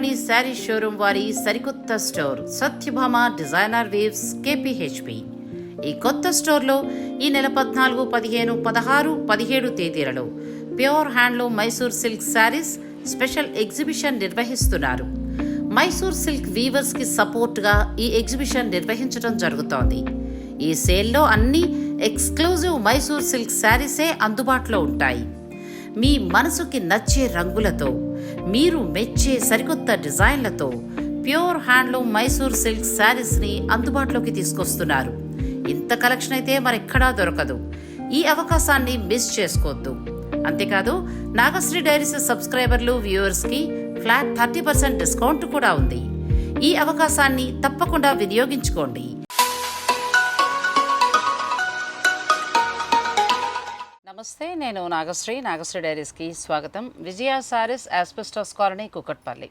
Kalyani sari showroom వారి సరికొత్త store Satyabhama designer waves KPHB ఈ కొత్త స్టోర్లో ఈ నెల పద్నాలుగు పదిహేను పదహారు పదిహేడు తేదీలలో pure handloom Mysore silk sarees special exhibition నిర్వహిస్తున్నారు. మైసూర్ సిల్క్ వీవర్స్కి సపోర్ట్గా ఈ ఎగ్జిబిషన్ నిర్వహించడం జరుగుతోంది. ఈ సేల్లో అన్ని ఎక్స్క్లూజివ్ మైసూర్ సిల్క్ శారీసే అందుబాటులో ఉంటాయి. మీ మనసుకి నచ్చే రంగులతో మీరు మెచ్చే సరికొత్త డిజైన్లతో ప్యూర్ హ్యాండ్లూమ్ మైసూర్ సిల్క్ శారీస్ని అందుబాటులోకి తీసుకొస్తున్నారు. ఇంత కలెక్షన్ అయితే మరెక్కడా దొరకదు. ఈ అవకాశాన్ని మిస్ చేసుకోవద్దు. అంతేకాదు నాగశ్రీ డైరీస్ సబ్స్క్రైబర్లు వ్యూవర్స్కి ఫ్లాట్ థర్టీ పర్సెంట్ డిస్కౌంట్ కూడా ఉంది. ఈ అవకాశాన్ని తప్పకుండా వినియోగించుకోండి. నమస్తే నేను నాగశ్రీ. నాగశ్రీ డైరీస్కి స్వాగతం. Vijaya sarees asbestos colony Kukatpally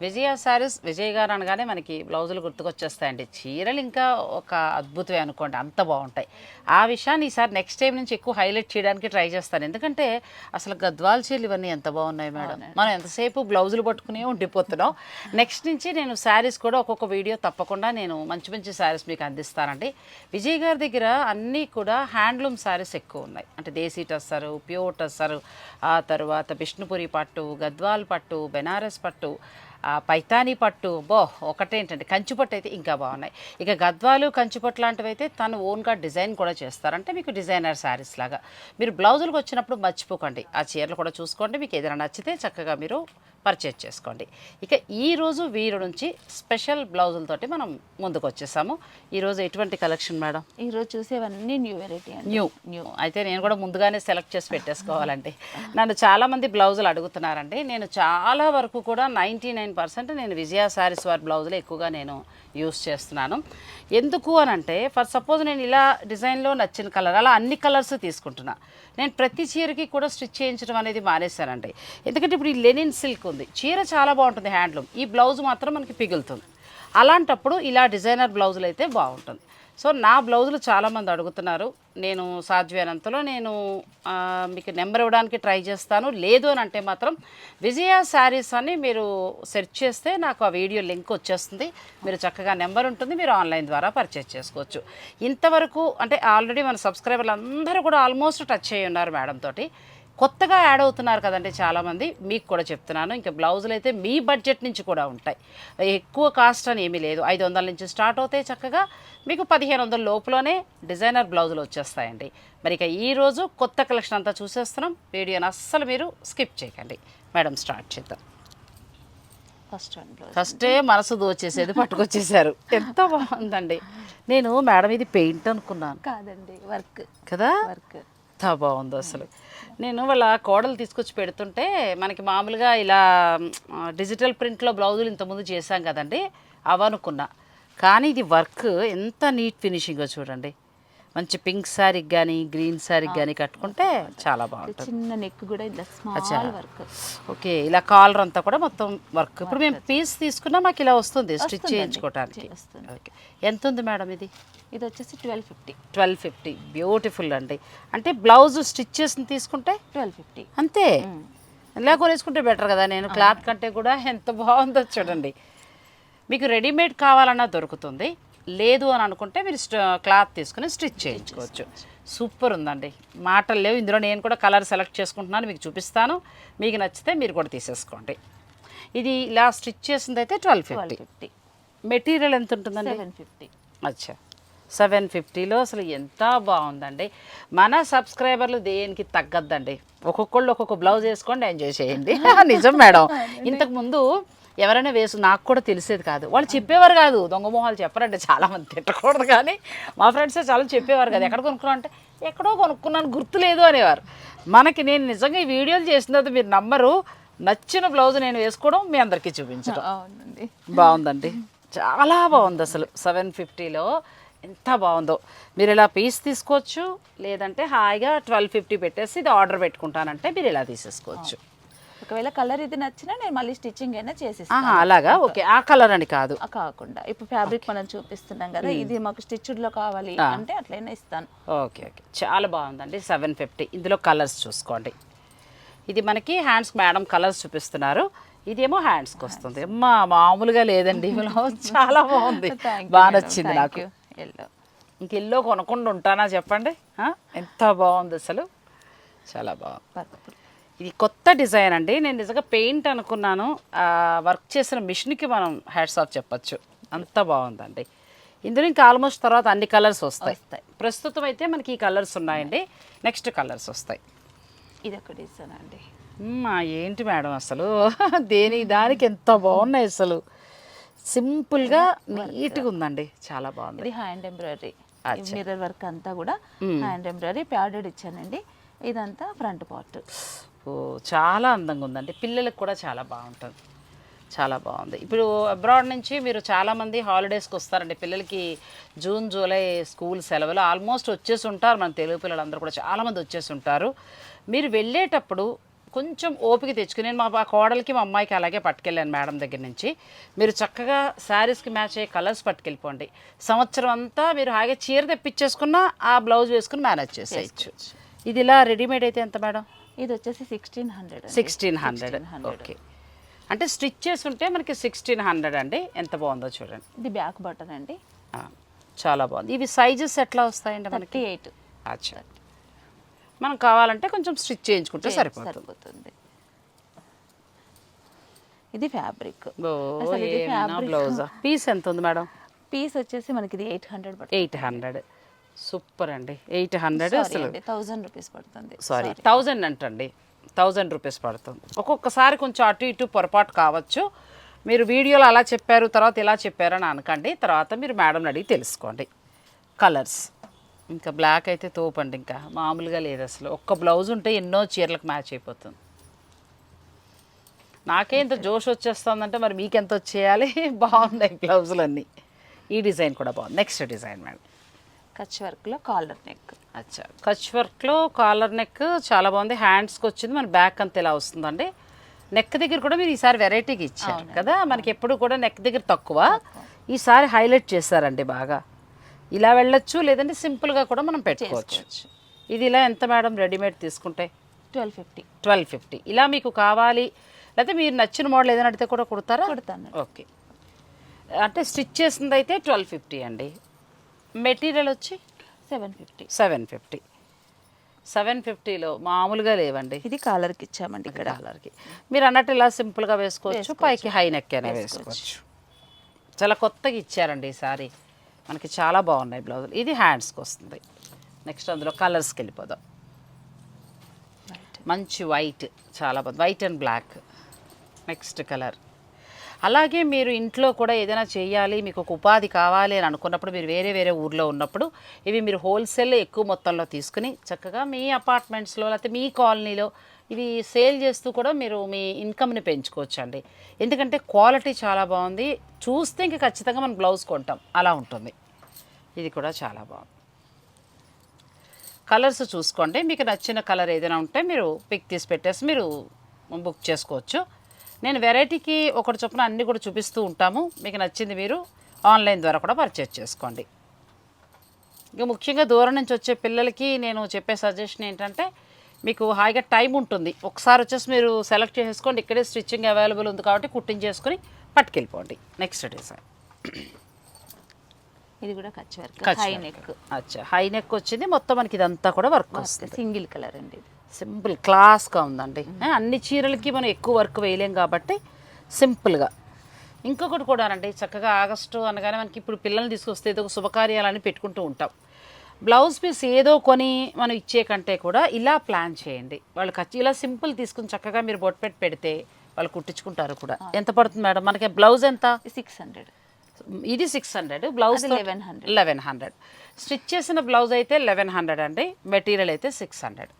Vijaya sarees Vijay గారు అనగానే మనకి బ్లౌజులు గుర్తుకొచ్చేస్తాయండి. చీరలు ఇంకా ఒక అద్భుతమే అనుకోండి. అంత బాగుంటాయి. ఆ విషయాన్ని ఈసారి నెక్స్ట్ టైం నుంచి ఎక్కువ హైలైట్ చేయడానికి ట్రై చేస్తాను. ఎందుకంటే అసలు గద్వాల్ చీరలు ఇవన్నీ ఎంత బాగున్నాయి మేడం. మనం ఎంతసేపు బ్లౌజులు పట్టుకునే ఉండిపోతున్నాం. నెక్స్ట్ నుంచి నేను శారీస్ కూడా ఒక్కొక్క వీడియో తప్పకుండా నేను మంచి మంచి శారీస్ మీకు అందిస్తానండి. విజయ్ గారి దగ్గర అన్నీ కూడా హ్యాండ్లూమ్ శారీస్ ఎక్కువ ఉన్నాయి. అంటే దేశీ టస్సరు ప్యూర్ టస్సరు ఆ తర్వాత విష్ణుపురి పట్టు గద్వాల్ పట్టు బెనారస్ పట్టు ఆ పైతానీ పట్టు బో ఒకటేంటంటే కంచిపట్టు అయితే ఇంకా బాగున్నాయి. ఇక గద్వాలు కంచిపట్టు లాంటివి అయితే తను ఓన్గా డిజైన్ కూడా చేస్తారంటే మీకు డిజైనర్ శారీస్ లాగా. మీరు బ్లౌజులకు వచ్చినప్పుడు మర్చిపోకండి. ఆ చీరలు కూడా చూసుకోండి. మీకు ఏదైనా నచ్చితే చక్కగా మీరు పర్చేజ్ చేసుకోండి. ఇక ఈరోజు వీరు నుంచి స్పెషల్ బ్లౌజులతోటి మనం ముందుకు వచ్చేసాము. ఈరోజు ఎటువంటి కలెక్షన్ మేడం? ఈరోజు చూసేవన్నీ న్యూ వెరైటీ న్యూ న్యూ అయితే నేను కూడా ముందుగానే సెలెక్ట్ చేసి పెట్టేసుకోవాలండి. నన్ను చాలామంది బ్లౌజులు అడుగుతున్నారండి. నేను చాలా వరకు కూడా నైంటీ నైన్ పర్సెంట్ నేను విజయ శారీస్ వారి బ్లౌజులు ఎక్కువగా నేను యూస్ చేస్తున్నాను. ఎందుకు అని అంటే ఫర్ సపోజ్ నేను ఇలా డిజైన్లో నచ్చిన కలర్ అలా అన్ని కలర్స్ తీసుకుంటున్నా. నేను ప్రతి చీరకి కూడా స్టిచ్ చేయించడం అనేది మానేశానండి. ఎందుకంటే ఇప్పుడు ఈ లెనిన్ సిల్క్ ఉంది. చీర చాలా బాగుంటుంది హ్యాండ్లూమ్. ఈ బ్లౌజ్ మాత్రం మనకి పిగులుతుంది. అలాంటప్పుడు ఇలా డిజైనర్ బ్లౌజులు అయితే బాగుంటుంది. సో నా బ్లౌజులు చాలామంది అడుగుతున్నారు. నేను సాధ్యమైనంతలో నేను మీకు నెంబర్ ఇవ్వడానికి ట్రై చేస్తాను. లేదు అని అంటే మాత్రం విజయ శారీస్ అని మీరు సెర్చ్ చేస్తే నాకు ఆ వీడియో లింక్ వచ్చేస్తుంది. మీరు చక్కగా నెంబర్ ఉంటుంది మీరు ఆన్లైన్ ద్వారా పర్చేస్ చేసుకోవచ్చు. ఇంతవరకు అంటే ఆల్రెడీ మన సబ్స్క్రైబర్లు అందరూ కూడా ఆల్మోస్ట్ టచ్ అయ్యి ఉన్నారు మేడం తోటి. కొత్తగా యాడ్ అవుతున్నారు కదండి చాలామంది. మీకు కూడా చెప్తున్నాను. ఇంకా బ్లౌజులు అయితే మీ బడ్జెట్ నుంచి కూడా ఉంటాయి. ఎక్కువ కాస్ట్ అని ఏమీ లేదు. ఐదు వందల నుంచి స్టార్ట్ అవుతాయి చక్కగా. మీకు పదిహేను వందల లోపులోనే డిజైనర్ బ్లౌజులు వచ్చేస్తాయండి. మరి ఇక ఈరోజు కొత్త కలెక్షన్ అంతా చూసేస్తున్నాం. వీడియోని అస్సలు మీరు స్కిప్ చేయకండి. మేడం స్టార్ట్ చేద్దాం. ఫస్ట్ ఫస్టే మనసు దోచేసేది పట్టుకొచ్చేసారు. ఎంత బాగుందండి. నేను మేడం ఇది పెయింట్ అనుకున్నాను. కాదండి వర్క్. కదా? వర్క్. ఎంత బాగుందో అసలు. నేను వాళ్ళ కోడలు తీసుకొచ్చి పెడుతుంటే మనకి మామూలుగా ఇలా డిజిటల్ ప్రింట్లో బ్లౌజులు ఇంతకుముందు చేశాం కదండి అవనుకున్నా. కానీ ఇది వర్క్ ఎంత నీట్ ఫినిషింగో చూడండి. మంచి పింక్ శారీకి కానీ గ్రీన్ శారీకి కానీ కట్టుకుంటే చాలా బాగుంటుంది. చిన్న నెక్ కూడా ఇలా అచ్చా. స్మాల్ వర్క్ ఓకే ఇలా కాలర్ అంతా కూడా మొత్తం వర్క్. ఇప్పుడు మేము పీస్ తీసుకున్నా మాకు ఇలా వస్తుంది స్టిచ్ వస్తుంది. ఓకే. ఎంత ఉంది మేడం ఇది? ఇది వచ్చేసి twelve fifty twelve fifty. Beautiful అండి. అంటే బ్లౌజ్ స్టిచ్ చేసి తీసుకుంటే ట్వెల్వ్ ఫిఫ్టీ. అంతే. ఇలా కొనేసుకుంటే బెటర్ కదా నేను క్లాత్ కంటే కూడా ఎంత బాగుందో చూడండి. మీకు రెడీమేడ్ కావాలన్నా దొరుకుతుంది. లేదు అని అనుకుంటే మీరు స్ట- క్లాత్ తీసుకుని స్టిచ్ చేయించుకోవచ్చు. సూపర్ ఉందండి మాటలు లేవు. ఇందులో నేను కూడా కలర్ సెలెక్ట్ చేసుకుంటున్నాను. మీకు చూపిస్తాను. మీకు నచ్చితే మీరు కూడా తీసేసుకోండి. ఇది ఇలా స్టిచ్ చేసింది అయితే ట్వెల్వ్ ఫిఫ్టీ. ఫిఫ్టీ. మెటీరియల్ ఎంత ఉంటుందండి? Seven fifty. అచ్చా. సెవెన్ ఫిఫ్టీలో అసలు ఎంత బాగుందండి. మన సబ్స్క్రైబర్లు దేనికి తగ్గద్దండి? ఒక్కొక్కళ్ళు ఒక్కొక్క బ్లౌజ్ వేసుకోండి ఎంజాయ్ చేయండి. నిజం మేడం. ఇంతకు ముందు ఎవరైనా వేసు నాకు కూడా తెలిసేది కాదు. వాళ్ళు చెప్పేవారు కాదు. దొంగ మొహాలు చెప్పరంటే చాలా మంది తిట్టకూడదు కానీ మా ఫ్రెండ్సే చాలా చెప్పేవారు కదా. ఎక్కడ కొనుక్కున్నా అంటే ఎక్కడో కొనుక్కున్నాను గుర్తులేదు అనేవారు. మనకి నేను నిజంగా ఈ వీడియోలు చేసిన తర్వాత మీరు నమ్మరు. నచ్చిన బ్లౌజ్ నేను వేసుకోవడం మీ అందరికీ చూపించడం. బాగుందండి. చాలా బాగుంది అసలు. సెవెన్ ఫిఫ్టీలో ఎంత బాగుందో. మీరు ఇలా పీస్ తీసుకోవచ్చు లేదంటే హాయిగా ట్వెల్వ్ ఫిఫ్టీ పెట్టేసి ఇది ఆర్డర్ పెట్టుకుంటానంటే మీరు ఇలా తీసేసుకోవచ్చు. ఒకవేళ కలర్ ఇది నచ్చినా నేను మళ్ళీ స్టిచ్చింగ్ అయినా చేసిస్తాను. అలాగా? ఓకే ఆ కలర్ అని కాదు. కాకుండా. ఇప్పుడు ఫ్యాబ్రిక్ మనం చూపిస్తున్నాం కదా ఇది మాకు స్టిచ్డ్లో కావాలి అంటే అట్లయినా ఇస్తాను. Okay okay. చాలా బాగుందండి. Seven fifty. ఇందులో కలర్స్ చూసుకోండి. ఇది మనకి హ్యాండ్స్ మేడం కలర్స్ చూపిస్తున్నారు. ఇదేమో హ్యాండ్స్కి వస్తుంది. అమ్మా మామూలుగా లేదండి. చాలా బాగుంది. బాగా. నచ్చింది నాకు. Yellow. ఇంక ఇల్లు కొనకుండా ఉంటానా చెప్పండి? ఎంత బాగుంది అసలు. చాలా బాగుంది. ఇది కొత్త డిజైన్ అండి. నేను నిజంగా పెయింట్ అనుకున్నాను. వర్క్ చేసిన మిషన్కి మనం హ్యాడ్స్ ఆఫ్ చెప్పొచ్చు. అంత బాగుందండి. ఇందులో ఇంకా ఆల్మోస్ట్ తర్వాత అన్ని కలర్స్ వస్తాయి. ప్రస్తుతం అయితే మనకి ఈ కలర్స్ ఉన్నాయండి. నెక్స్ట్ కలర్స్ వస్తాయి. ఇది ఒక డిజైన్ అండి. ఏంటి మేడం అసలు? దేని దానికి ఎంత బాగున్నాయి అసలు? సింపుల్గా నీట్గా ఉందండి. చాలా బాగుంది. ఇది హ్యాండ్ ఎంబ్రాయిడరీ. మిర్రర్ వర్క్ అంతా కూడా హ్యాండ్ ఎంబ్రాయిడరీ ప్యాడెడ్ ఇచ్చానండి. ఇదంతా ఫ్రంట్ పార్ట్ ఓ చాలా అందంగా ఉందండి. పిల్లలకు కూడా చాలా బాగుంటుంది. చాలా బాగుంది. ఇప్పుడు అబ్రాడ్ నుంచి మీరు చాలామంది హాలిడేస్కి వస్తారండి. పిల్లలకి జూన్ జూలై స్కూల్ సెలవులు ఆల్మోస్ట్ వచ్చేసి ఉంటారు. మన తెలుగు పిల్లలందరూ కూడా చాలామంది వచ్చేసి ఉంటారు. మీరు వెళ్ళేటప్పుడు కొంచెం ఓపిక తెచ్చుకుని నేను మా కోడలికి మా అమ్మాయికి అలాగే పట్టుకెళ్ళాను మేడం దగ్గర నుంచి. మీరు చక్కగా శారీస్కి మ్యాచ్ అయ్యే కలర్స్ పట్టుకెళ్ళిపోండి. సంవత్సరం అంతా మీరు హాయిగా చీర తెప్పించేసుకున్నా ఆ బ్లౌజ్ వేసుకుని మేనేజ్ చేసేయచ్చు. ఇది ఇలా రెడీమేడ్ అయితే ఎంత మేడం? ఇది వచ్చేసి sixteen hundred sixteen hundred okay అంటే స్టిచ్ చేసి ఉంటే మనకి సిక్స్టీన్ హండ్రెడ్ అండి. ఎంత బాగుందో చూడండి. ఇది బ్యాక్ బటన్ అండి. చాలా బాగుంది. ఇవి సైజెస్ ఎట్లా వస్తాయండి మనకి? ఎయిట్ అచ్చా. మనం కావాలంటే కొంచెం స్టిచ్ చేయించుకుంటే సరిపోతుంది. ఇది ఫ్యాబ్రిక్. బ్లౌజా? పీస్ ఎంత ఉంది మేడం? పీస్ వచ్చేసి మనకి ఇది eight hundred eight hundred. Super అండి ఎయిట్ హండ్రెడ్ అసలు. థౌజండ్ రూపీస్ పడుతుంది. సారీ థౌజండ్ అంటండి. థౌజండ్ రూపీస్ పడుతుంది. ఒక్కొక్కసారి కొంచెం అటు ఇటు పొరపాటు కావచ్చు. మీరు వీడియోలో అలా చెప్పారు తర్వాత ఇలా చెప్పారు అని అనకండి. తర్వాత మీరు మేడం అడిగి తెలుసుకోండి. కలర్స్ ఇంకా బ్లాక్ అయితే తోపండి ఇంకా. మామూలుగా లేదు అసలు. ఒక్క బ్లౌజ్ ఉంటే ఎన్నో చీరలకు మ్యాచ్ అయిపోతుంది. నాకే ఇంత జోష్ వచ్చేస్తుందంటే మరి మీకెంత వచ్చేయాలి? బాగున్నాయి బ్లౌజులు అన్నీ. ఈ డిజైన్ కూడా బాగుంది. నెక్స్ట్ డిజైన్ మేడం కచ్ వర్క్లో కాలర్ నెక్. అచ్చా. కచ్ వర్క్లో కాలర్ నెక్ చాలా బాగుంది. హ్యాండ్స్కి వచ్చింది. మన బ్యాక్ అంతా ఇలా వస్తుందండి. నెక్ దగ్గర కూడా మీరు ఈసారి వెరైటీగా ఇచ్చారు కదా. మనకి ఎప్పుడు కూడా నెక్ దగ్గర తక్కువ. ఈసారి హైలైట్ చేశారండి బాగా. ఇలా వెళ్ళొచ్చు లేదంటే సింపుల్గా కూడా మనం పెట్టుకోవచ్చు. ఇది ఇలా ఎంత మేడం రెడీమేడ్ తీసుకుంటే? Twelve fifty. Twelve fifty. ఇలా మీకు కావాలి. లేకపోతే మీరు నచ్చిన మోడల్ ఏదైనా అడిగితే కూడా కుడతారా? కుడతాను ఓకే. అంటే స్టిచ్ చేసింది అయితే ట్వెల్వ్ ఫిఫ్టీ అండి. మెటీరియల్ వచ్చి seven fifty. Seven fifty. Seven ఫిఫ్టీలో మామూలుగా లేవండి. ఇది కాలర్కి ఇచ్చామండి ఇక్కడ. డాలర్కి మీరు అన్నట్టు ఇలా సింపుల్గా వేసుకోవచ్చు పైకి హై నెక్ అయినా వేసుకోవచ్చు. చాలా కొత్తగా ఇచ్చారండి ఈ సారీ. మనకి చాలా బాగున్నాయి బ్లౌజులు. ఇది హ్యాండ్స్కి వస్తుంది. నెక్స్ట్ అందులో కలర్స్కి వెళ్ళిపోదాం. మంచి వైట్ చాలా బాగుంది. White and black next colour అలాగే మీరు ఇంట్లో కూడా ఏదైనా చేయాలి మీకు ఒక ఉపాధి కావాలి అని అనుకున్నప్పుడు మీరు వేరే వేరే ఊర్లో ఉన్నప్పుడు ఇవి మీరు హోల్సేల్ ఎక్కువ మొత్తంలో తీసుకుని చక్కగా మీ అపార్ట్మెంట్స్లో లేకపోతే మీ కాలనీలో ఇవి సేల్ చేస్తూ కూడా మీరు మీ ఇన్కమ్ని పెంచుకోవచ్చండి. ఎందుకంటే క్వాలిటీ చాలా బాగుంది. చూస్తే ఇంక ఖచ్చితంగా మనం బ్లౌజ్ కొంటాం. అలా ఉంటుంది. ఇది కూడా చాలా బాగుంది. కలర్స్ చూసుకోండి. మీకు నచ్చిన కలర్ ఏదైనా ఉంటే మీరు పిక్ తీసి పెట్టేసి మీరు బుక్ చేసుకోవచ్చు. నేను వెరైటీకి ఒకటి చొప్పున అన్నీ కూడా చూపిస్తూ ఉంటాము. మీకు నచ్చింది మీరు ఆన్లైన్ ద్వారా కూడా పర్చేజ్ చేసుకోండి. ఇక ముఖ్యంగా దూరం నుంచి వచ్చే పిల్లలకి నేను చెప్పే సజెషన్ ఏంటంటే మీకు హాయిగా టైం ఉంటుంది. ఒకసారి వచ్చేసి మీరు సెలెక్ట్ చేసుకోండి. ఇక్కడే స్టిచ్చింగ్ అవైలబుల్ ఉంది కాబట్టి కుట్టించేసుకొని పట్టుకెళ్ళిపోండి. నెక్స్ట్ డిజైన్ ఇది కూడా కచ్ వర్క్. హై. నెక్. అచ్చా. హై నెక్ వచ్చింది. మొత్తం మనకి ఇదంతా కూడా వర్క్. వస్తుంది. సింగిల్ కలర్ అండి ఇది. సింపుల్ క్లాస్గా ఉందండి. అన్ని చీరలకి మనం ఎక్కువ వర్క్ వేయలేం కాబట్టి సింపుల్గా. ఇంకొకటి కూడా అండి చక్కగా ఆగస్టు అనగానే మనకి ఇప్పుడు పిల్లల్ని తీసుకొస్తే ఏదో ఒక శుభకార్యాలని పెట్టుకుంటూ ఉంటాం. బ్లౌజ్ పీస్ ఏదో కొని మనం ఇచ్చే కంటే కూడా ఇలా ప్లాన్ చేయండి. వాళ్ళు ఖచ్చి ఇలా సింపుల్ తీసుకుని చక్కగా మీరు బొట్టు పెట్టి పెడితే వాళ్ళు కుట్టించుకుంటారు కూడా. ఎంత పడుతుంది మేడం? మనకి బ్లౌజ్ ఎంత? Six hundred. ఇది సిక్స్ హండ్రెడ్. బ్లౌజ్ అది 1100. Eleven hundred. స్టిచ్ చేసిన బ్లౌజ్ అయితే లెవెన్ హండ్రెడ్ అండి. మెటీరియల్ అయితే సిక్స్ హండ్రెడ్.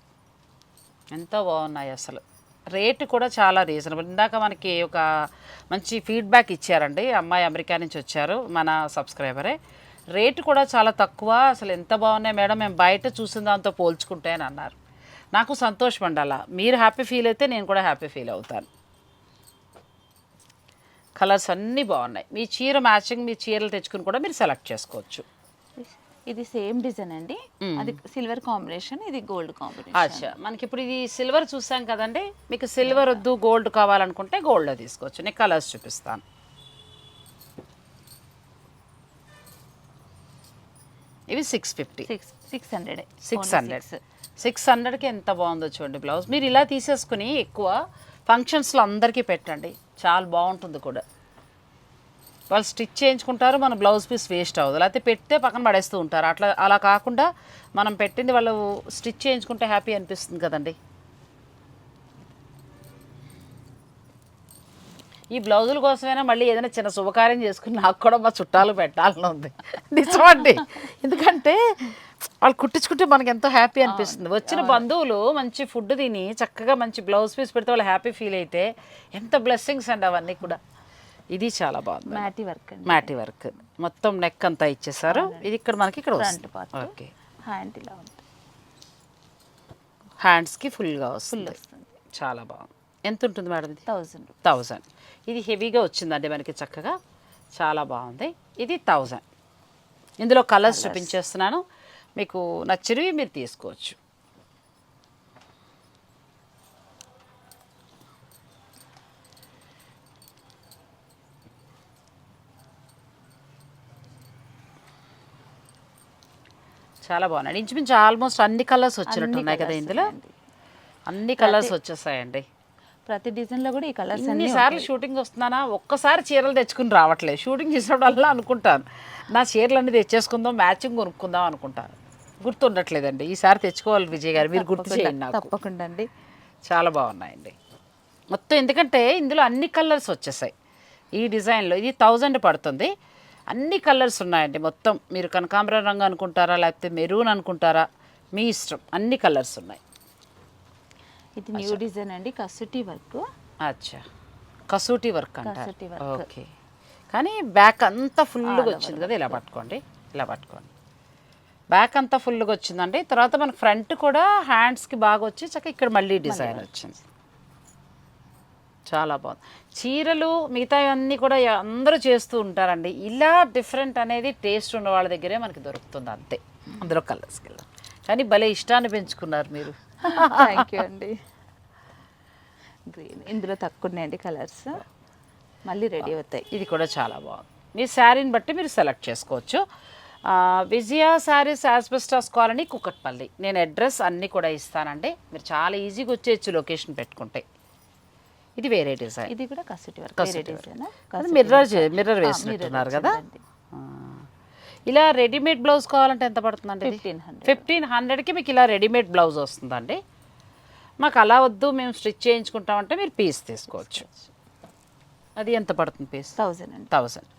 ఎంతో బాగున్నాయి అసలు. రేటు కూడా చాలా రీజనబుల్. ఇందాక మనకి ఒక మంచి ఫీడ్బ్యాక్ ఇచ్చారండి. అమ్మాయి అమెరికా నుంచి వచ్చారు మన సబ్స్క్రైబరే. రేటు కూడా చాలా తక్కువ. అసలు ఎంత బాగున్నాయి మేడం? మేము బయట చూసిన దాంతో పోల్చుకుంటే అని అన్నారు. నాకు సంతోషం అండి అలా. మీరు హ్యాపీ ఫీల్ అయితే నేను కూడా హ్యాపీ ఫీల్ అవుతాను. కలర్స్ అన్నీ బాగున్నాయి. మీ చీర మ్యాచింగ్ మీ చీరలు తెచ్చుకుని కూడా మీరు సెలెక్ట్ చేసుకోవచ్చు. ఇది సేమ్ డిజైన్ అండి. అది సిల్వర్ కాంబినేషన్ ఇది గోల్డ్ కాంబినేషన్ అచ్చా. మనకి ఇప్పుడు ఇది సిల్వర్ చూసాం కదండి. మీకు సిల్వర్ వద్దు గోల్డ్ కావాలనుకుంటే గోల్డ్లో తీసుకోవచ్చు. నేను కలర్స్ చూపిస్తాను. ఇవి six fifty six six hundred six hundred six హండ్రెడ్కి ఎంత బాగుందో చూడండి బ్లౌజ్. మీరు ఇలా తీసేసుకుని ఎక్కువ ఫంక్షన్స్లో అందరికీ పెట్టండి. చాలా బాగుంటుంది కూడా. వాళ్ళు స్టిచ్ చేయించుకుంటారు మన బ్లౌజ్ పీస్ వేస్ట్ అవ్వదు. లేకపోతే పెడితే పక్కన పడేస్తూ ఉంటారు. అట్లా అలా కాకుండా మనం పెట్టింది వాళ్ళు స్టిచ్ చేయించుకుంటే హ్యాపీ అనిపిస్తుంది కదండి. ఈ బ్లౌజుల కోసమైనా మళ్ళీ ఏదైనా చిన్న శుభకార్యం చేసుకుని నాకు కూడా మా చుట్టాలు పెట్టాలని ఉంది. నిజమండి ఎందుకంటే వాళ్ళు కుట్టించుకుంటే మనకి ఎంతో హ్యాపీ అనిపిస్తుంది. వచ్చిన బంధువులు మంచి ఫుడ్ తిని చక్కగా మంచి బ్లౌజ్ పీస్ పెడితే వాళ్ళు హ్యాపీ ఫీల్ అయితే ఎంత బ్లెస్సింగ్స్ అండి అవన్నీ కూడా. ఇది చాలా బాగుంది. మ్యాటీ వర్క్ మ్యాటి వర్క్ మొత్తం నెక్ అంతా ఇచ్చేసారు. ఇది ఇక్కడ మనకి ఇక్కడ వస్తుంది. ఓకే హ్యాండ్ ఇలా ఉంటుంది. హ్యాండ్స్కి ఫుల్గా ఫుల్ వస్తుంది. వస్తుంది. చాలా బాగుంది. ఎంత ఉంటుంది మేడం ఇది? థౌజండ్ థౌజండ్ ఇది హెవీగా వచ్చిందండి మనకి చక్కగా. చాలా బాగుంది. ఇది థౌజండ్ ఇందులో కలర్స్ చూపించేస్తున్నాను. మీకు నచ్చినవి మీరు తీసుకోవచ్చు. చాలా బాగున్నాయి. ఇంచుమించు ఆల్మోస్ట్ అన్ని కలర్స్ వచ్చినట్టు ఉన్నాయి కదా ఇందులో? అన్ని కలర్స్ వచ్చేసాయండి. ప్రతి డిజైన్లో కూడా ఈ కలర్స్ అన్ని ఇన్నిసార్లు షూటింగ్ వస్తున్నానా? ఒక్కసారి చీరలు తెచ్చుకుని రావట్లేదు. షూటింగ్ చేసినప్పుడల్లా అనుకుంటాను. నా చీరలు అన్ని తెచ్చేసుకుందాం మ్యాచింగ్ కొనుక్కుందాం అనుకుంటాను. గుర్తుండట్లేదండి. ఈసారి తెచ్చుకోవాలి విజయ్ గారు. మీరు గుర్తు చేయండి నాకు. తప్పకుండా అండి. చాలా బాగున్నాయండి. మొత్తం ఎందుకంటే ఇందులో అన్ని కలర్స్ వచ్చేసాయి. ఈ డిజైన్లో ఇది థౌజండ్ పడుతుంది. అన్ని కలర్స్ ఉన్నాయండి మొత్తం. మీరు కనకాంబరం రంగు అనుకుంటారా లేకపోతే మెరూన్ అనుకుంటారా మీ ఇష్టం. అన్ని కలర్స్ ఉన్నాయి. ఇది న్యూ డిజైన్ అండి కసుటి వర్క్. అచ్చా. కసూటి వర్క్ అంటారు. ఓకే. కానీ బ్యాక్ అంతా ఫుల్గా వచ్చింది కదా ఇలా పట్టుకోండి. ఇలా పట్టుకోండి. బ్యాక్ అంతా ఫుల్గా వచ్చిందండి. తర్వాత మనకు ఫ్రంట్ కూడా హ్యాండ్స్కి బాగా వచ్చి చక్కగా ఇక్కడ మళ్ళీ డిజైన్ వచ్చింది. చాలా బాగుంది. చీరలు మిగతా అన్నీ కూడా అందరూ చేస్తూ ఉంటారండి. ఇలా డిఫరెంట్ అనేది టేస్ట్ ఉన్న వాళ్ళ దగ్గరే మనకి దొరుకుతుంది అంతే. అందులో కలర్స్కి వెళ్ళాం కానీ భలే ఇష్టాన్ని పెంచుకున్నారు మీరు. థ్యాంక్ యూ అండి. గ్రీన్ ఇందులో తక్కువ ఉన్నాయండి కలర్స్. మళ్ళీ రెడీ అవుతాయి. ఇది కూడా చాలా బాగుంది. మీ శారీని బట్టి మీరు సెలెక్ట్ చేసుకోవచ్చు. Vijaya sarees asbestos colony Kukatpally. నేను అడ్రస్ అన్నీ కూడా ఇస్తానండి. మీరు చాలా ఈజీగా వచ్చేయచ్చు లొకేషన్ పెట్టుకుంటే. ఇది వేరే డిజైన్. ఇది కూడా కసుటి వర్క్. వేరే డిజైన్? మిర్రర్ మిర్రర్ వేసినట్టున్నారు కదా. ఇలా రెడీమేడ్ బ్లౌజ్ కావాలంటే ఎంత పడుతుందండి ఫిఫ్టీన్ హండ్రెడ్ ఫిఫ్టీన్ హండ్రెడ్కి మీకు ఇలా రెడీమేడ్ బ్లౌజ్ వస్తుందండి. మాకు అలా వద్దు మేము స్టిచ్ చేయించుకుంటామంటే మీరు పీస్ తీసుకోవచ్చు. అది ఎంత పడుతుంది పీస్ థౌజండ్ అండి. థౌజండ్.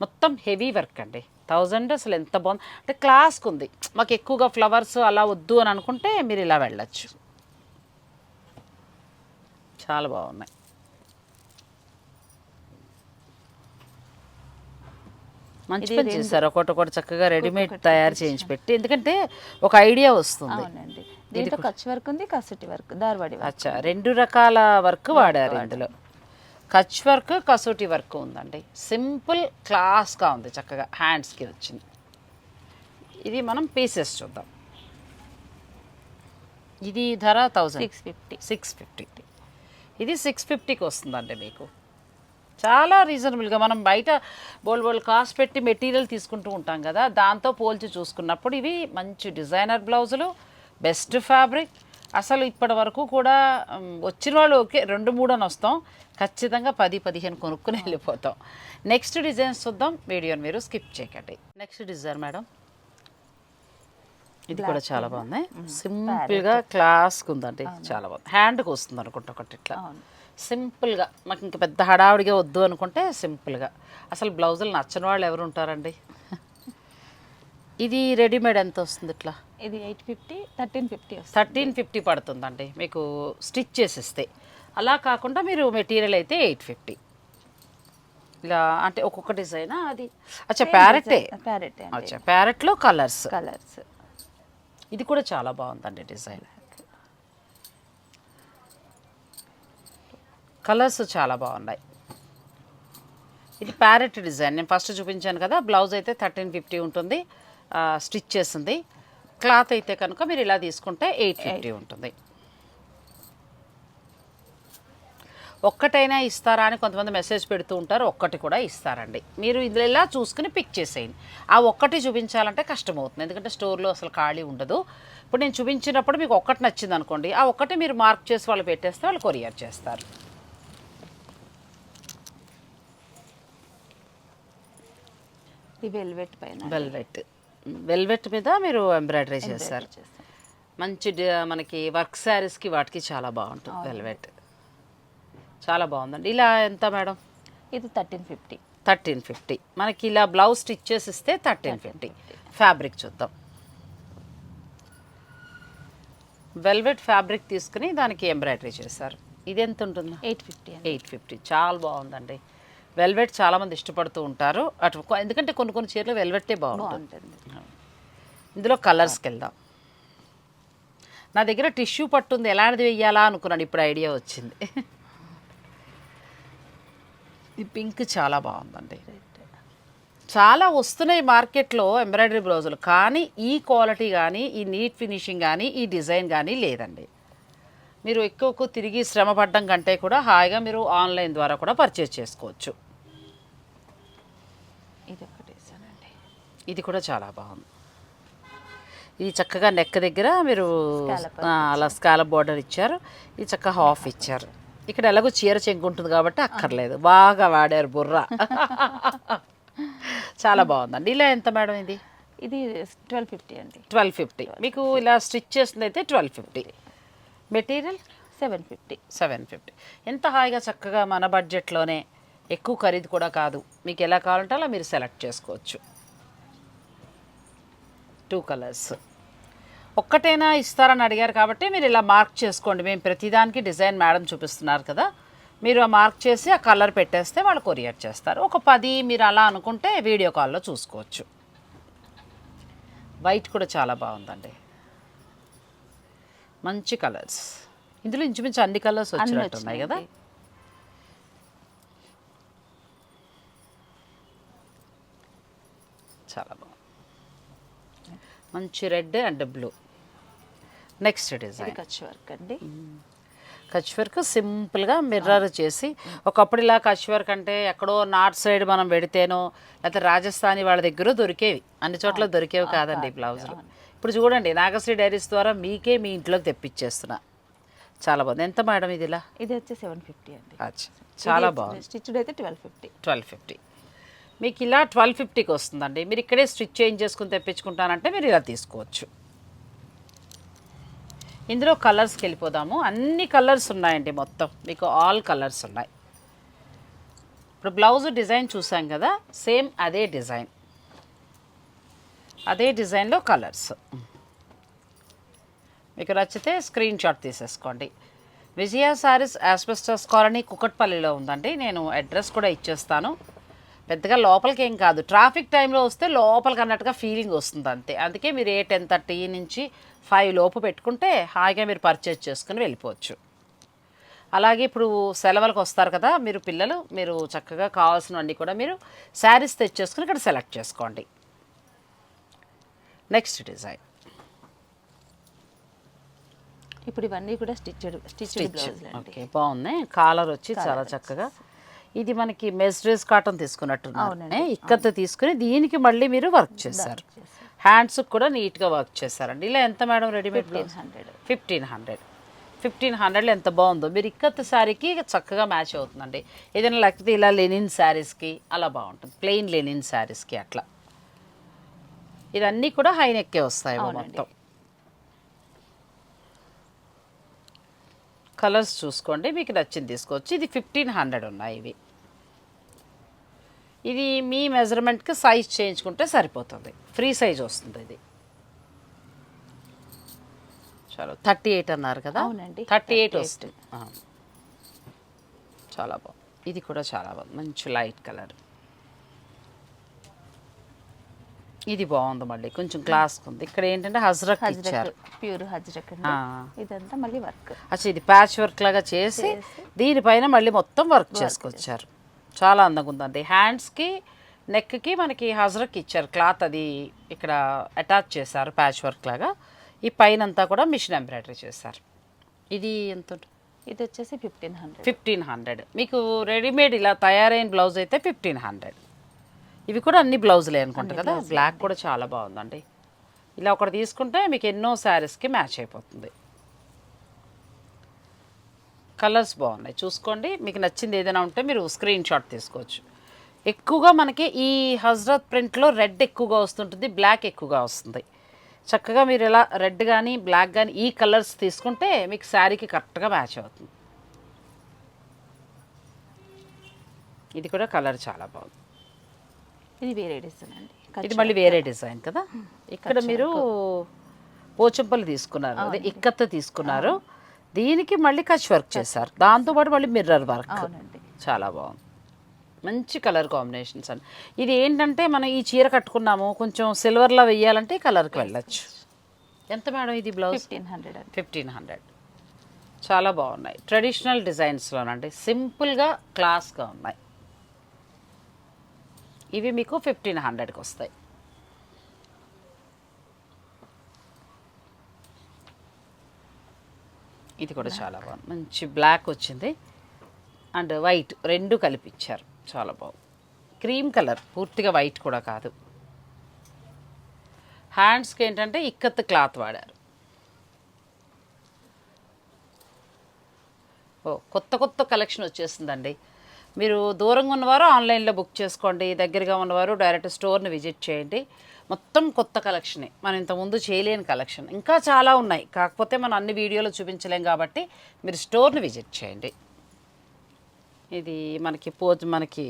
మొత్తం హెవీ వర్క్ అండి. థౌజండ్ అసలు ఎంత బాగుంది. అంటే క్లాస్కి ఉంది. మాకు ఎక్కువగా ఫ్లవర్స్ అలా వద్దు అని అనుకుంటే మీరు ఇలా వెళ్ళచ్చు. చాలా బాగున్నాయి. మంచి పని చేశారు. ఒకటి ఒకటి చక్కగా రెడీమేడ్ తయారు చేయించి పెట్టి. ఎందుకంటే ఒక ఐడియా వస్తుంది. అవునండి. దీంట్లో కచ్ వర్క్ ఉంది కసుటి వర్క్ దార్వాడి అచ్చా. రెండు రకాల వర్క్ వాడారు ఇందులో. కచ్ వర్క్ కసూటి వర్క్ ఉందండి. సింపుల్ క్లాస్గా ఉంది చక్కగా. హ్యాండ్స్కి వచ్చింది. ఇది మనం పీసెస్ చూద్దాం. ఇది ధర thousand. Six fifty six fifty ఇది సిక్స్ ఫిఫ్టీకి వస్తుందండి మీకు. చాలా రీజనబుల్గా మనం బయట బోల్ బోల్ కాస్ట్ పెట్టి మెటీరియల్ తీసుకుంటూ ఉంటాం కదా దాంతో పోల్చి చూసుకున్నప్పుడు ఇవి మంచి డిజైనర్ బ్లౌజులు బెస్ట్ ఫ్యాబ్రిక్. అసలు ఇప్పటి వరకు కూడా వచ్చిన వాళ్ళు ఓకే రెండు మూడు అని వస్తాం. ఖచ్చితంగా పది పదిహేను కొనుక్కుని వెళ్ళిపోతాం. నెక్స్ట్ డిజైన్స్ చూద్దాం. వీడియోని మీరు స్కిప్ చేయకండి. Next design madam. ఇది కూడా చాలా బాగుంది. సింపుల్గా క్లాస్కి ఉందండి చాలా బాగుంది. హ్యాండ్కి వస్తుంది అనుకుంటా ఒకటి ఇట్లా. సింపుల్గా. మాకు ఇంకా పెద్ద హడావుడిగా వద్దు అనుకుంటే సింపుల్గా. అసలు బ్లౌజులు నచ్చని వాళ్ళు ఎవరు ఉంటారండి? ఇది రెడీమేడ్ ఎంత వస్తుంది ఇట్లా? ఇది ఎయిట్ ఫిఫ్టీ థర్టీన్ ఫిఫ్టీ వస్తుంది. థర్టీన్ ఫిఫ్టీ పడుతుందండి. మీకు స్టిచ్ చేసిస్తే. అలా కాకుండా మీరు మెటీరియల్ అయితే ఎయిట్ ఫిఫ్టీ. ఇలా అంటే ఒక్కొక్క డిజైన్ అది. అచ్చా ప్యారెటే? ప్యారెట్ అచ్చా ప్యారెట్లో కలర్స్. కలర్స్. ఇది కూడా చాలా బాగుందండి డిజైన్. కలర్స్ చాలా బాగున్నాయి. ఇది ప్యారెట్ డిజైన్. నేను ఫస్ట్ చూపించాను కదా బ్లౌజ్ అయితే థర్టీన్ ఫిఫ్టీ ఉంటుంది. స్టిచ్ చేసింది. క్లాత్ అయితే కనుక మీరు ఇలా తీసుకుంటే ఎయిట్ ఫిఫ్టీ ఉంటుంది. ఒక్కటైనా ఇస్తారా అని కొంతమంది మెసేజ్ పెడుతూ ఉంటారు. ఒక్కటి కూడా ఇస్తారండి. మీరు ఇందులో ఇలా చూసుకుని పిక్ చేసేయండి. ఆ ఒక్కటి చూపించాలంటే కష్టమవుతుంది. ఎందుకంటే స్టోర్లో అసలు ఖాళీ ఉండదు. ఇప్పుడు నేను చూపించినప్పుడు మీకు ఒక్కటి నచ్చింది అనుకోండి ఆ ఒక్కటి మీరు మార్క్ చేసి వాళ్ళు పెట్టేస్తే వాళ్ళు కొరియర్ చేస్తారు. ఈ వెల్వెట్ పైన వెల్వెట్. వెల్వెట్ మీద మీరు ఎంబ్రాయిడరీ చేస్తారు. చేస్తాం. మంచి మనకి వర్క్ శారీస్కి వాటికి చాలా బాగుంటుంది వెల్వెట్. చాలా బాగుందండి. ఇలా ఎంత మేడం? ఇది థర్టీన్ ఫిఫ్టీ. Thirteen fifty. మనకి ఇలా బ్లౌజ్ స్టిచ్ చేసి ఇస్తే థర్టీన్ ఫిఫ్టీ. ఫ్యాబ్రిక్ చూద్దాం. వెల్వెట్ ఫ్యాబ్రిక్ తీసుకుని దానికి ఎంబ్రాయిడరీ చేశారు. ఇది ఎంత ఉంటుంది? Eight fifty eight fifty. చాలా బాగుందండి. వెల్వెట్ చాలామంది ఇష్టపడుతూ ఉంటారు. అటు ఎందుకంటే కొన్ని కొన్ని చీరలు వెల్వెట్టే బాగుంటుంది. ఇందులో కలర్స్కి వెళ్దాం నా దగ్గర టిష్యూ పట్టుంది ఎలాంటిది వెయ్యాలా అనుకున్నాను. ఇప్పుడు ఐడియా వచ్చింది. ఈ పింక్ చాలా బాగుందండి. చాలా వస్తున్నాయి మార్కెట్లో ఎంబ్రాయిడరీ బ్లౌజులు. కానీ ఈ క్వాలిటీ కానీ ఈ నీట్ ఫినిషింగ్ కానీ ఈ డిజైన్ కానీ లేదండి. మీరు ఎక్కువ ఎక్కువ తిరిగి శ్రమ పడ్డం కంటే కూడా హాయిగా మీరు ఆన్లైన్ ద్వారా కూడా పర్చేజ్ చేసుకోవచ్చు ఇది ఒకటి వేసానండి ఇది కూడా చాలా బాగుంది. ఇది చక్కగా నెక్ దగ్గర మీరు అలా స్కాలప్ బార్డర్ ఇచ్చారు. ఇది చక్కగా హాఫ్ ఇచ్చారు. ఇక్కడ ఎలాగో చీర చెంగు ఉంటుంది కాబట్టి అక్కర్లేదు. బాగా వాడారు బుర్ర. చాలా బాగుందండి. ఇలా ఎంత మేడం ఇది? ఇది ట్వెల్వ్ ఫిఫ్టీ అండి. ట్వెల్వ్ ఫిఫ్టీ మీకు ఇలా స్టిచ్ చేసింది అయితే twelve fifty material seven fifty seven fifty ఎంత హాయిగా చక్కగా మన బడ్జెట్లోనే ఎక్కువ ఖరీదు కూడా కాదు. మీకు ఎలా కావాలంటే అలా మీరు సెలెక్ట్ చేసుకోవచ్చు. Two colours. ఒక్కటైనా ఇస్తారని అడిగారు కాబట్టి మీరు ఇలా మార్క్ చేసుకోండి. మేము ప్రతిదానికి డిజైన్ మేడం చూపిస్తున్నారు కదా. మీరు ఆ మార్క్ చేసి ఆ కలర్ పెట్టేస్తే వాళ్ళు కొరియర్ చేస్తారు. ఒక పది మీరు అలా అనుకుంటే వీడియో కాల్లో చూసుకోవచ్చు. వైట్ కూడా చాలా బాగుందండి. మంచి కలర్స్. ఇందులో ఇంచుమించు అన్ని కలర్స్ అన్ని వచ్చినట్టు ఉన్నాయి కదా. చాలా బాగుంది. మంచి red and blue. Next design Kutch work అండి. కచ్ వర్క్ సింపుల్గా మిర్రర్ చేసి ఒకప్పుడు ఇలా కచ్ వర్క్ అంటే ఎక్కడో నార్త్ సైడ్ మనం పెడితేనో లేకపోతే రాజస్థానీ వాళ్ళ దగ్గర దొరికేవి. అన్ని చోట్ల దొరికేవి కాదండి బ్లౌజులు ఇప్పుడు చూడండి నాగశ్రీ డైరీస్ ద్వారా మీకే మీ ఇంట్లోకి తెప్పించేస్తున్నా చాలా బాగుంది. ఎంత మేడం ఇది ఇలా? ఇది వచ్చి సెవెన్ ఫిఫ్టీ అండి. చాలా బాగుంది. స్టిచ్డ్ అయితే ట్వెల్వ్ ఫిఫ్టీ ట్వెల్వ్ ఫిఫ్టీ మీకు ఇలా ట్వెల్వ్ ఫిఫ్టీకి వస్తుందండి. మీరు ఇక్కడే స్టిచ్ చేంజ్ చేసుకుని తెప్పించుకుంటానంటే మీరు ఇలా తీసుకోవచ్చు. ఇందులో కలర్స్కి వెళ్ళిపోదాము. అన్ని కలర్స్ ఉన్నాయండి మొత్తం. మీకు ఆల్ కలర్స్ ఉన్నాయి. ఇప్పుడు బ్లౌజ్ డిజైన్ చూసాం కదా సేమ్ అదే డిజైన్. అదే డిజైన్లో కలర్స్ మీకు నచ్చితే స్క్రీన్ షాట్ తీసేసుకోండి. విజయ సారీస్ ఆస్బెస్టస్ కాలనీ కుకట్పల్లిలో ఉందండి. నేను అడ్రస్ కూడా ఇచ్చేస్తాను. పెద్దగా లోపలికి ఏం కాదు. ట్రాఫిక్ టైంలో వస్తే లోపలికి అన్నట్టుగా ఫీలింగ్ వస్తుంది అంతే. అందుకే మీరు ఏ టెన్ థర్టీ నుంచి ఫైవ్ లోపు పెట్టుకుంటే హాయిగా మీరు పర్చేజ్ చేసుకుని వెళ్ళిపోవచ్చు. అలాగే ఇప్పుడు సెలవులకు వస్తారు కదా మీరు పిల్లలు మీరు చక్కగా కావాల్సినవన్నీ కూడా మీరు శారీస్ తెచ్చేసుకుని ఇక్కడ సెలెక్ట్ చేసుకోండి. Next design. ఇప్పుడు ఇవన్నీ కూడా స్టిచ్డ్ అండి ఓకే బాగుంది కాలర్ వచ్చి చాలా చక్కగా ఇది మనకి మెస్డ్రెస్ కాటన్ తీసుకున్నట్టున్నారు. అవునండి, ఇక్కత తీసుకుని దీనికి మళ్ళీ మీరు వర్క్ చేశారు. హ్యాండ్స్ కూడా నీట్గా వర్క్ చేశారండి. ఇలా ఎంత madam readymade fifteen hundred. Fifteen hundred. Fifteen హండ్రెడ్లో ఎంత బాగుందో. మీరు ఇక్కత్ శారీకి చక్కగా మ్యాచ్ అవుతుందండి. ఏదైనా లేకపోతే ఇలా లెనిన్ శారీస్కి అలా బాగుంటుంది. ప్లెయిన్ లెనిన్ శారీస్కి అట్లా. ఇదన్నీ కూడా హై నెక్కే వస్తాయి. మొత్తం. కలర్స్ చూసుకోండి. మీకు నచ్చింది తీసుకోవచ్చు. ఇది ఫిఫ్టీన్ హండ్రెడ్ ఉన్నాయి ఇవి. ఇది మీ మెజర్మెంట్కి సైజ్ చేయించుకుంటే సరిపోతుంది. ఫ్రీ సైజ్ వస్తుంది ఇది. చలో థర్టీ ఎయిట్ అన్నారు కదా? అవునండి, థర్టీ ఎయిట్ 38. వస్తుంది. చాలా బాగుంది. ఇది కూడా చాలా బాగుంది. మంచి లైట్ కలర్ ఇది బాగుంది మళ్ళీ. కొంచెం క్లాస్ ఉంది ఇక్కడ ఏంటంటే హజ్రక్ ఇచ్చారు. ప్యూర్ హజ్రక్. ఇదంతా మళ్ళీ వర్క్ అచ్చా ఇది ప్యాచ్ వర్క్ లాగా చేసి దీనిపైన మళ్ళీ మొత్తం వర్క్ చేసుకొచ్చారు. చాలా అందంగా ఉందండి. హ్యాండ్స్కి నెక్కి మనకి హజరక్ ఇచ్చారు క్లాత్ అది ఇక్కడ అటాచ్ చేశారు ప్యాచ్ వర్క్ లాగా. ఈ పైన అంతా కూడా మిషన్ ఎంబ్రాయిడరీ చేశారు. ఇది ఎంత ఇది వచ్చేసి ఫిఫ్టీన్ హండ్రెడ్. Fifteen hundred. మీకు రెడీమేడ్ ఇలా తయారైన బ్లౌజ్ అయితే ఫిఫ్టీన్ హండ్రెడ్. ఇవి కూడా అన్ని బ్లౌజులే అనుకుంటా కదా? బ్లాక్ కూడా చాలా బాగుందండి. ఇలా ఒకటి తీసుకుంటే మీకు ఎన్నో శారీస్కి మ్యాచ్ అయిపోతుంది. కలర్స్ బాగున్నాయి. చూసుకోండి. మీకు నచ్చింది ఏదైనా ఉంటే మీరు స్క్రీన్ షాట్ తీసుకోవచ్చు. ఎక్కువగా మనకి ఈ హజ్రత్ ప్రింట్లో రెడ్ ఎక్కువగా వస్తుంటుంది బ్లాక్ ఎక్కువగా వస్తుంది. చక్కగా మీరు ఇలా రెడ్ కానీ బ్లాక్ కానీ ఈ కలర్స్ తీసుకుంటే మీకు శారీకి కరెక్ట్గా మ్యాచ్ అవుతుంది. ఇది కూడా కలర్ చాలా బాగుంది. ఇది వేరే డిజైన్ అండి. ఇది మళ్ళీ వేరే డిజైన్ కదా? ఇక్కడ మీరు పోచంపల్లి తీసుకున్నారు. అదే ఇక్కత్త తీసుకున్నారు. దీనికి మళ్ళీ కచ్ వర్క్ చేశారు. దాంతోపాటు మళ్ళీ మిర్రర్ వర్క్. చాలా బాగుంది. మంచి కలర్ కాంబినేషన్స్ అండి. ఇది ఏంటంటే మనం ఈ చీర కట్టుకున్నాము కొంచెం సిల్వర్లో వెయ్యాలంటే ఈ కలర్కి వెళ్ళచ్చు. ఎంత మేడం ఇది blouse? Fifteen hundred fifteen hundred. చాలా బాగున్నాయి. ట్రెడిషనల్ డిజైన్స్లోనండి సింపుల్గా క్లాస్గా ఉన్నాయి. ఇవి మీకు ఫిఫ్టీన్ హండ్రెడ్కి వస్తాయి. ఇది కూడా చాలా బాగుంది. మంచి బ్లాక్ వచ్చింది. అండ్ వైట్ రెండు కలిపి ఇచ్చారు చాలా బాగుంది. క్రీమ్ కలర్ పూర్తిగా వైట్ కూడా కాదు. హ్యాండ్స్కి ఏంటంటే ఇక్కత్ క్లాత్ వాడారు. ఓ కొత్త కొత్త కలెక్షన్ వచ్చేసిందండి మీరు దూరంగా ఉన్నవారు ఆన్లైన్లో బుక్ చేసుకోండి దగ్గరగా ఉన్నవారు డైరెక్ట్ స్టోర్ని విజిట్ చేయండి. మొత్తం కొత్త కలెక్షనే. మనం ఇంతకుముందు చేయలేని కలెక్షన్. ఇంకా చాలా ఉన్నాయి. కాకపోతే మనం అన్ని వీడియోలో చూపించలేం కాబట్టి మీరు స్టోర్ని విజిట్ చేయండి. ఇది మనకి పోజ్ మనకి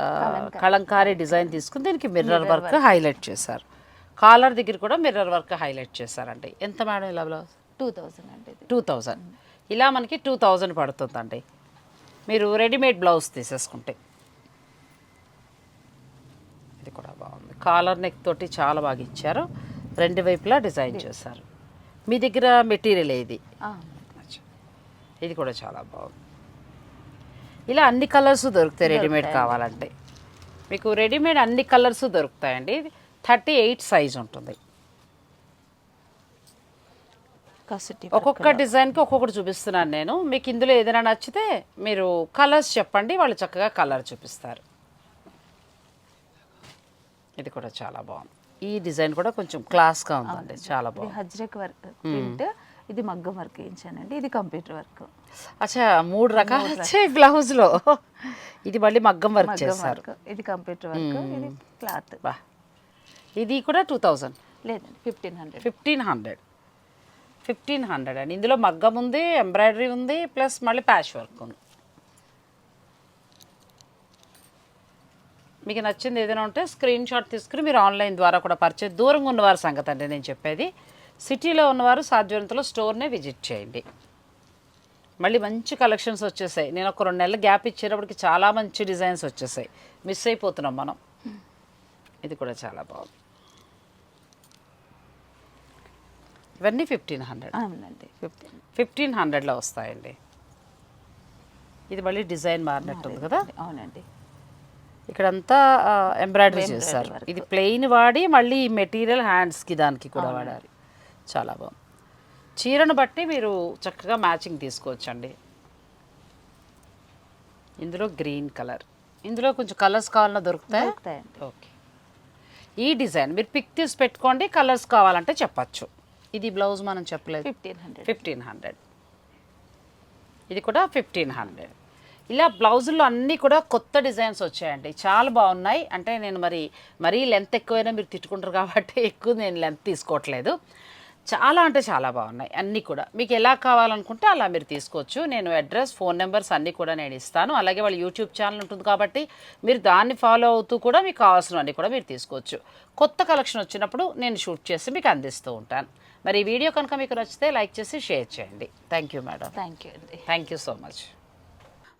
ఆ, కలంకారీ. డిజైన్ తీసుకుని దీనికి మిర్రర్ వర్క్ హైలైట్ చేశారు. కాలర్ దగ్గర కూడా మిర్రర్ వర్క్ హైలైట్ చేశారండి. ఎంత మేడం ఇలా బ్లౌజ్ టూ థౌజండ్ అండి టూ థౌజండ్ ఇలా మనకి టూ థౌజండ్ పడుతుందండి. మీరు రెడీమేడ్ బ్లౌజ్ తీసేసుకుంటే. ఇది కూడా కాలర్ నెక్ తోటి చాలా బాగా ఇచ్చారు. రెండు వైపులా డిజైన్ చేశారు. మీ దగ్గర మెటీరియల్ అచ్చా. ఇది కూడా చాలా బాగుంది. ఇలా అన్ని కలర్స్ దొరుకుతాయి రెడీమేడ్ కావాలంటే. మీకు రెడీమేడ్ అన్ని కలర్స్ దొరుకుతాయండి. థర్టీ ఎయిట్ సైజ్ ఉంటుంది. ఒక్కొక్క డిజైన్కి ఒక్కొక్కటి చూపిస్తున్నాను నేను. మీకు ఇందులో ఏదైనా నచ్చితే మీరు కలర్స్ చెప్పండి. వాళ్ళు చక్కగా కలర్ చూపిస్తారు. ఇది కూడా చాలా బాగుంది. ఈ డిజైన్ కూడా కొంచెం క్లాస్గా ఉందండి. చాలా బాగుంది. హజ్రక్ వర్క్ ప్రింట్ ఇది మగ్గం వర్క్ వేయించానండి. ఇది కంప్యూటర్ వర్క్. అచ్చా మూడు రకాలు. వచ్చాయి బ్లౌజ్లో. ఇది మళ్ళీ మగ్గం వర్క్ చేశారు. ఇది కంప్యూటర్ వర్క్ ఇది క్లాత్. బా. ఇది కూడా టూ థౌజండ్. లేదండి fifteen hundred. Fifteen hundred. Fifteen hundred అండి. ఇందులో మగ్గం ఉంది ఎంబ్రాయిడరీ ఉంది ప్లస్ మళ్ళీ ప్యాచ్ వర్క్ ఉంది. మీకు నచ్చింది ఏదైనా ఉంటే స్క్రీన్ షాట్ తీసుకుని మీరు ఆన్లైన్ ద్వారా కూడా పర్చేజ్ దూరంగా ఉన్నవారి సంగతి అండి నేను చెప్పేది. సిటీలో ఉన్నవారు సాధ్యవంతలో స్టోర్నే విజిట్ చేయండి. మళ్ళీ మంచి కలెక్షన్స్ వచ్చేసాయి. నేను ఒక రెండు నెలలు గ్యాప్ ఇచ్చేటప్పటికి చాలా మంచి డిజైన్స్ వచ్చేసాయి. మిస్ అయిపోతున్నాం మనం. ఇది కూడా చాలా బాగుంది. ఇవన్నీ ఫిఫ్టీన్ హండ్రెడ్ అవునండి. ఫిఫ్టీన్ ఫిఫ్టీన్ హండ్రెడ్లో వస్తాయండి. ఇది మళ్ళీ డిజైన్ మారినట్టుంది కదా? అవునండి. ఇక్కడంతా ఎంబ్రాయిడరీ చేశారు. ఇది ప్లెయిన్ వాడి మళ్ళీ ఈ మెటీరియల్ హ్యాండ్స్కి దానికి కూడా వాడాలి. చాలా బాగుంది. చీరను బట్టి మీరు చక్కగా మ్యాచింగ్ తీసుకోవచ్చండి. ఇందులో గ్రీన్ కలర్ ఇందులో కొంచెం కలర్స్ కావాలన్నా దొరుకుతాయి? ఓకే ఈ డిజైన్ మీరు పిక్ తీసి పెట్టుకోండి కలర్స్ కావాలంటే చెప్పచ్చు. ఇది బ్లౌజ్ మనం చెప్పలేదు. ఫిఫ్టీన్ హండ్రెడ్ ఫిఫ్టీన్ హండ్రెడ్ ఇది కూడా ఫిఫ్టీన్ హండ్రెడ్ ఇలా బ్లౌజుల్లో అన్నీ కూడా కొత్త డిజైన్స్ వచ్చాయండి. చాలా బాగున్నాయి. అంటే నేను మరి మరీ లెంత్ ఎక్కువైనా మీరు తిట్టుకుంటారు కాబట్టి ఎక్కువ నేను లెంత్ తీసుకోవట్లేదు. చాలా అంటే చాలా బాగున్నాయి అన్నీ కూడా. మీకు ఎలా కావాలనుకుంటే అలా మీరు తీసుకోవచ్చు. నేను అడ్రస్ ఫోన్ నెంబర్స్ అన్నీ కూడా నేను ఇస్తాను. అలాగే వాళ్ళ యూట్యూబ్ ఛానల్ ఉంటుంది కాబట్టి మీరు దాన్ని ఫాలో అవుతూ కూడా మీకు కావాల్సినవన్నీ కూడా మీరు తీసుకోవచ్చు. కొత్త కలెక్షన్ వచ్చినప్పుడు నేను షూట్ చేసి మీకు అందిస్తూ ఉంటాను. మరి ఈ వీడియో కనుక మీకు నచ్చితే లైక్ చేసి షేర్ చేయండి. Thank you madam thank you అండి. Thank you so much